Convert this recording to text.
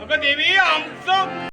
अगं देवी आमचं